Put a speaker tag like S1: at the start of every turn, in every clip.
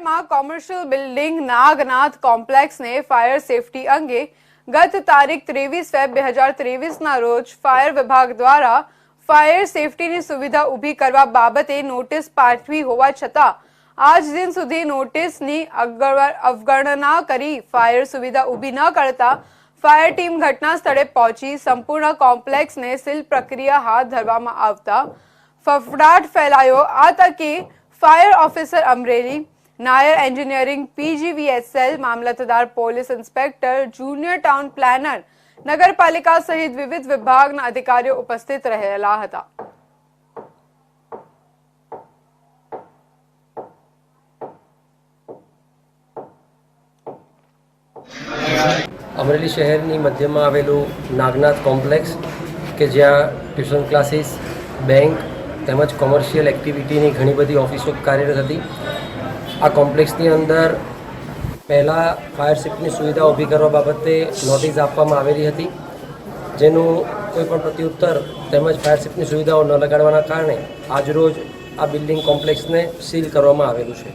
S1: શહેરમાં commercial building Nagnath કોમ્પ્લેક્સને fire safety અંગે ગત તારીખ ત્રેવીસ ફેબ બે હજાર ત્રેવીસના રોજ ફાયર વિભાગ દ્વારા ફાયર સેફટીની સુવિધા ઊભી કરવા બાબતે નોટિસ પાઠવી હોવા છતાં, આજ દિન સુધી નોટિસની અવગણના કરી ફાયર સુવિધા ઊભી ન કરતા ફાયર ટીમ ઘટના સ્થળે પહોંચી, સંપૂર્ણ કોમ્પ્લેક્સને સીલ પ્રક્રિયા હાથ ધરવામાં આવતા ફફડાટ ફેલાયો. આ તકે ફાયર ઓફિસર અમરેલી નાયર એન્જિનિયરિંગ પીજીવીએસએલ મામલતદાર police inspector, junior town planner, નગરપાલિકા સહિત વિવિધ વિભાગના અધિકારીઓ ઉપસ્થિત રહેલા હતા.
S2: અમરેલી શહેરની મધ્યમાં આવેલું નાગનાથ કોમ્પ્લેક્સ, કે જ્યાં ટ્યુશન ક્લાસીસ, બેંક તેમજ કોમર્શિયલ એક્ટિવિટીની ઘણી બધી ઓફિસો કાર્યરત હતી. આ કોમ્પ્લેક્સની અંદર પહેલાં ફાયર સેફ્ટીની સુવિધા ઊભી કરવા બાબતે નોટિસ આપવામાં આવેલી હતી જેનું કોઈ પણ પ્રત્યુત્તર તેમજ ફાયર સેફ્ટીની સુવિધાઓ ન લગાડવાના કારણે આજરોજ આ બિલ્ડિંગ કોમ્પ્લેક્સને સીલ કરવામાં આવેલું છે.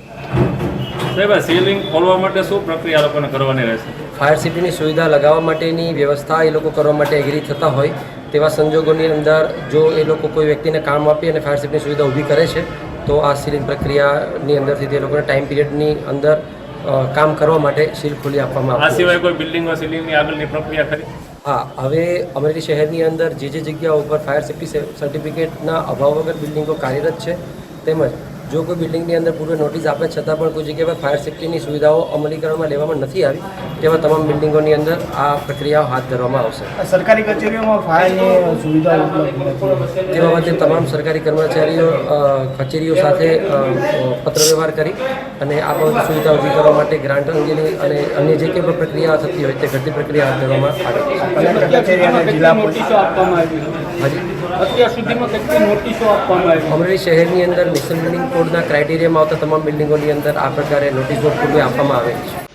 S3: સાહેબ સીલિંગ ખોલવા માટે શું પ્રક્રિયા લોકોને કરવાની રહેશે?
S2: ફાયર સેફ્ટીની સુવિધા લગાવવા માટેની વ્યવસ્થા એ લોકો કરવા માટે એગ્રી થતા હોય તેવા સંજોગોની અંદર જો એ લોકો કોઈ વ્યક્તિને કામ આપી અને ફાયર સેફ્ટીની સુવિધા ઊભી કરે છે તો આ સીલિંગ પ્રક્રિયાની અંદરથી તે લોકોને ટાઈમ પિરિયડની અંદર કામ કરવા માટે સીલ ખોલી આપવામાં
S3: આ સિવાય કોઈ બિલ્ડિંગમાં સીલિંગની આગળની પ્રક્રિયા કરી
S2: હા હવે અમરેલી શહેરની અંદર જે જે જગ્યાઓ ઉપર ફાયર સેફ્ટી સર્ટિફિકેટના અભાવ વગર બિલ્ડિંગો કાર્યરત છે તેમજ જો કોઈ બિલ્ડિંગની અંદર પૂર્વ નોટિસ આપે છતાં પણ કોઈ જગ્યાએ ફાયર સેફ્ટીની સુવિધાઓ અમલીકરણમાં લેવામાં નથી આવી તેવા તમામ બિલ્ડિંગોની અંદર આ પ્રક્રિયાઓ હાથ ધરવામાં આવશે.
S4: સરકારી કચેરીઓમાં ફાયરની સુવિધા
S2: તે બાબતે તમામ સરકારી કર્મચારીઓ કચેરીઓ સાથે પત્રવ્યવહાર કરી અને આ બાબતે સુવિધા ઊભી કરવા માટે ગ્રાન્ટ અંગેની અને અન્ય જે કંઈ પણ પ્રક્રિયા થતી હોય તે ઘટતી પ્રક્રિયા હાથ ધરવામાં આવે હાજી.
S5: અત્યાર સુધીમાં કેટલી નોટિસો આપવામાં આવી?
S2: અમરેલી શહેરની અંદર મિશન બિલ્ડિંગ કોડના ક્રાઇટેરિયામાં આવતા તમામ બિલ્ડિંગોની અંદર આ પ્રકારે નોટિસો પૂર્વે આપવામાં આવેલ છે.